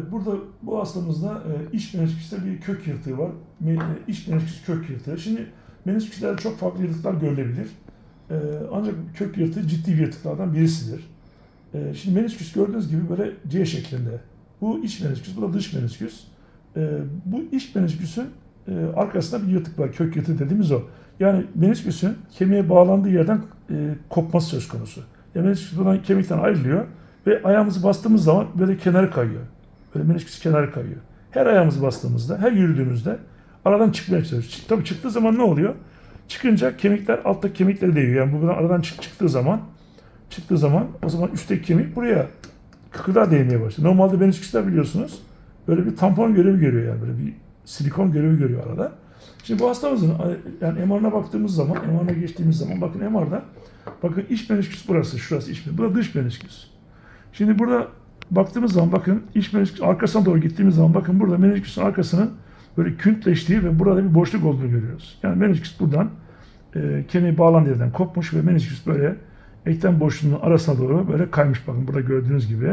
Evet, burada bu hastamızda e, iç menisküste bir kök yırtığı var. Me, e, iç menisküs kök yırtığı. Şimdi menisküslerde çok farklı yırtıklar görülebilir. E, ancak kök yırtığı ciddi bir yırtıklardan birisidir. E, şimdi menisküs gördüğünüz gibi böyle C şeklinde. Bu iç menisküs, bu da dış menisküs. E, bu iç menisküsün e, arkasında bir yırtık var. Kök yırtığı dediğimiz o. Yani menisküsün kemiğe bağlandığı yerden e, kopması söz konusu. Yani menisküs buradan kemikten ayrılıyor ve ayağımızı bastığımız zaman böyle kenara kayıyor. Böyle menisküs kenara kayıyor. Her ayağımızı bastığımızda, her yürüdüğümüzde aradan çıkmaya çalışıyoruz. Tabii çıktığı zaman ne oluyor? Çıkınca kemikler alttaki kemiklere değiyor. Yani bu buradan aradan çık, çıktığı zaman çıktığı zaman o zaman üstteki kemik buraya kıkırdağa değmeye başlıyor. Normalde menisküsler biliyorsunuz böyle bir tampon görevi görüyor yani böyle bir silikon görevi görüyor arada. Şimdi bu hastamızın yani MR'ına baktığımız zaman, MR'ına geçtiğimiz zaman bakın MR'da bakın iç menisküs burası, şurası iç menisküs. Bu da dış menisküs. Şimdi burada baktığımız zaman bakın iç menisküs arkasına doğru gittiğimiz zaman bakın burada menisküsün arkasının böyle küntleştiği ve burada bir boşluk olduğunu görüyoruz. Yani menisküs buradan e, kemiği bağlandığı yerden kopmuş ve menisküs böyle eklem boşluğunun arasına doğru böyle kaymış. Bakın burada gördüğünüz gibi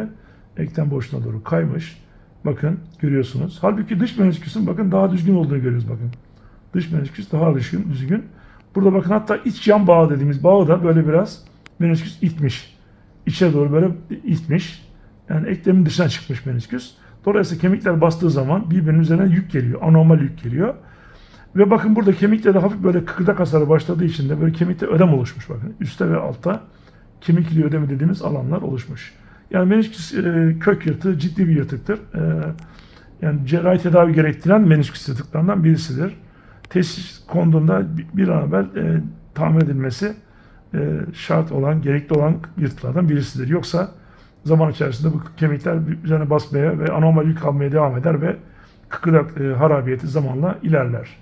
eklem boşluğuna doğru kaymış. Bakın görüyorsunuz. Halbuki dış menisküsün bakın daha düzgün olduğunu görüyoruz bakın. Dış menisküs daha düzgün, düzgün. Burada bakın hatta iç yan bağı dediğimiz bağı da böyle biraz menisküs itmiş. İçe doğru böyle itmiş. Yani eklemin dışına çıkmış menisküs. Dolayısıyla kemikler bastığı zaman birbirinin üzerine yük geliyor. Anormal yük geliyor. Ve bakın burada kemikte de hafif böyle kıkırdak hasarı başladığı için de böyle kemikte ödem oluşmuş bakın. Üstte ve altta kemikli ödemi dediğimiz alanlar oluşmuş. Yani menisküs e, kök yırtığı ciddi bir yırtıktır. E, yani cerrahi tedavi gerektiren menisküs yırtıklarından birisidir. Teşhis konduğunda bir an evvel e, tamir edilmesi e, şart olan, gerekli olan yırtıklardan birisidir. Yoksa zaman içerisinde bu kemikler üzerine basmaya ve anormal yük almaya devam eder ve kıkırdak e, harabiyeti zamanla ilerler.